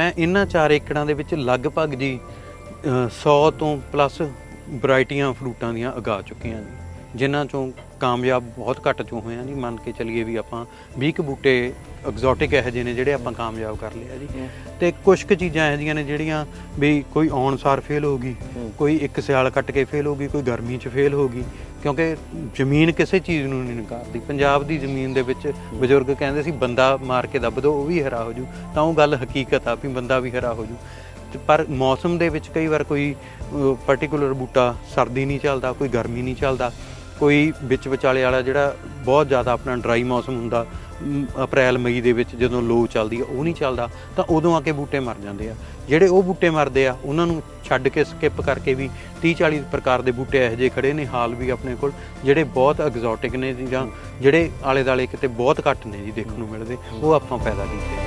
ਮੈਂ ਇਹਨਾਂ ਚਾਰ ਏਕੜਾਂ ਦੇ ਵਿੱਚ ਲਗਭਗ ਜੀ ਅ, 100 ਤੋਂ ਪਲੱਸ ਵੈਰਾਈਟੀਆਂ ਫਰੂਟਾਂ ਦੀਆਂ ਉਗਾ ਚੁੱਕੀਆਂ ਹਾਂ ਜਿਨ੍ਹਾਂ ਚੋਂ ਕਾਮਯਾਬ ਬਹੁਤ ਘੱਟ ਚੋਂ ਹੋਇਆ ਆ ਜੀ। ਮੰਨ ਕੇ ਚੱਲੀਏ ਵੀ ਆਪਾਂ 20 ਕੁ ਬੂਟੇ ਐਗਜ਼ੋਟਿਕ ਇਹੋ ਜਿਹੇ ਨੇ ਜਿਹੜੇ ਆਪਾਂ ਕਾਮਯਾਬ ਕਰ ਲਿਆ ਜੀ। ਤੇ ਕੁਝ ਕੁ ਚੀਜ਼ਾਂ ਇਹੋ ਜਿਹੀਆਂ ਨੇ ਜਿਹੜੀਆਂ ਵੀ ਕੋਈ ਆਉਣ ਸਾਰ ਫੇਲ ਹੋ। ਗਈ ਕੋਈ ਇੱਕ ਸਿਆਲ ਕੱਟ ਕੇ ਫੇਲ ਹੋ ਗਈ ਕੋਈ ਗਰਮੀ 'ਚ ਫੇਲ ਹੋ ਗਈ ਕਿਉਂਕਿ ਜ਼ਮੀਨ ਕਿਸੇ ਚੀਜ਼ ਨੂੰ ਨਹੀਂ ਨਕਾਰਦੀ ਪੰਜਾਬ ਦੀ ਜ਼ਮੀਨ ਦੇ ਵਿੱਚ ਬਜ਼ੁਰਗ ਕਹਿੰਦੇ ਸੀ ਬੰਦਾ ਮਾਰ ਕੇ ਦੱਬ ਦੋ ਉਹ ਵੀ ਹਰਾ ਹੋ ਜੂ। ਤਾਂ ਉਹ ਗੱਲ ਹਕੀਕਤ ਆ ਵੀ ਬੰਦਾ ਵੀ ਹਰਾ ਹੋ ਜੂ। ਪਰ ਮੌਸਮ ਦੇ ਵਿੱਚ ਕਈ ਵਾਰ ਕੋਈ ਪਾਰਟਿਕੂਲਰ ਬੂਟਾ ਸਰਦੀ ਨਹੀਂ ਚੱਲਦਾ ਕੋਈ ਗਰਮੀ ਨਹੀਂ ਚੱਲਦਾ ਕੋਈ ਵਿੱਚ ਵਿਚਾਲੇ ਵਾਲਾ ਜਿਹੜਾ ਬਹੁਤ ਜ਼ਿਆਦਾ ਆਪਣਾ ਡਰਾਈ ਮੌਸਮ ਹੁੰਦਾ। ਅਪ੍ਰੈਲ, ਮਈ ਦੇ ਵਿੱਚ ਜਦੋਂ ਲੋ ਚੱਲਦੀ ਆ, ਉਹ ਨਹੀਂ ਚੱਲਦਾ, ਤਾਂ ਉਦੋਂ ਆ ਕੇ ਬੂਟੇ ਮਰ ਜਾਂਦੇ ਆ। ਜਿਹੜੇ ਉਹ ਬੂਟੇ ਮਰਦੇ ਆ, ਉਹਨਾਂ ਨੂੰ ਛੱਡ ਕੇ ਸਕਿਪ ਕਰਕੇ ਵੀ 30 40 ਪ੍ਰਕਾਰ ਦੇ ਬੂਟੇ ਇਹੋ ਜਿਹੇ ਖੜੇ ਨੇ, ਹਾਲ ਵੀ ਆਪਣੇ ਕੋਲ, ਜਿਹੜੇ ਬਹੁਤ ਐਗਜ਼ੋਟਿਕ ਨੇ ਜਾਂ ਜਿਹੜੇ ਆਲੇ ਦਾਲੇ ਕਿਤੇ ਬਹੁਤ ਘੱਟ ਨੇ ਜੀ, ਦੇਖਣ ਨੂੰ ਮਿਲਦੇ, ਉਹ ਆਪਾਂ ਪੈਦਾ ਕੀਤੇ